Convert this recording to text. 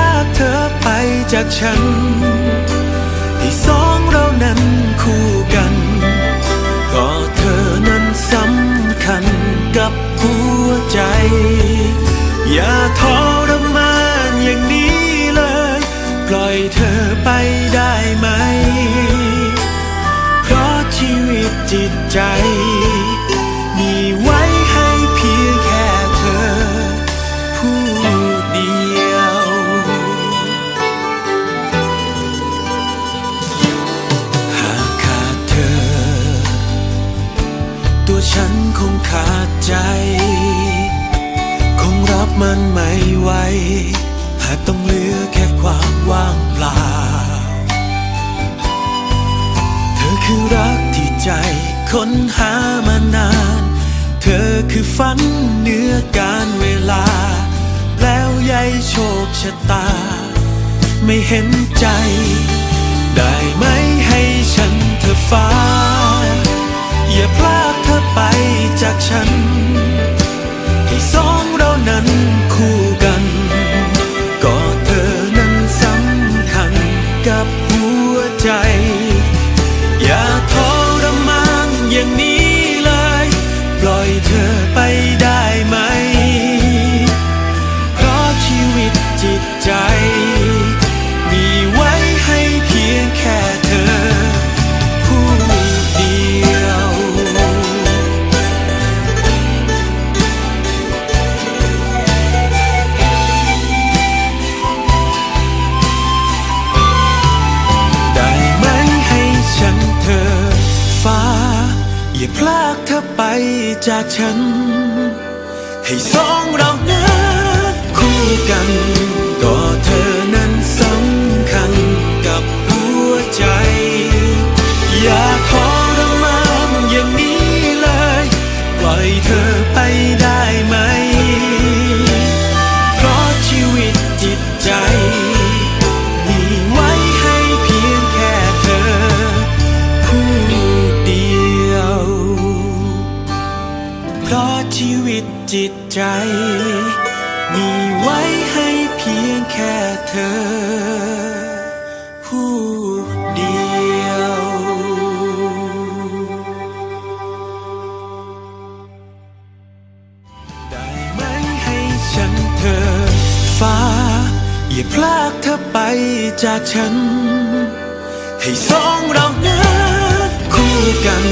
า กเธอไปจากฉันให้สองเรานั้นคู่กัน ก็เธอนั้นสำคัญกับหัวใจ อย่าทรมานอย่างนี้เลย ปล่อยเธอไปได้ไหม เพราะชีวิตจิตใจ มีไว้ ตัวฉันคงขาดใจ คงรับมันไม่ไหวหากต้องเหลือแค่ความว่างเปล่า เธอคือรักที่ใจค้นหามานาน เธอคือฝันเหนือการเวลา แล้วยายโชคชะตา ไม่เห็นใจ ได้ไหมให้ฉันเธอฟ้า อย่าพลากเธอไปจากฉัน ให้สองเรานั้นคู่กันก็เธอนั้นสำคัญกับหัวใจ อย่าทรมานอย่างนี้เลย ปล่อยเธอไป พลากเธอไปจากฉัน ให้สองเรานั้นคู่กัน จิตใจ มีไว้ให้เพียงแค่เธอ ผู้เดียว ได้ไหมให้ฉันเธอ ฟ้า อย่าพลากเธอไปจากฉัน ให้สองเรานั้นคู่กัน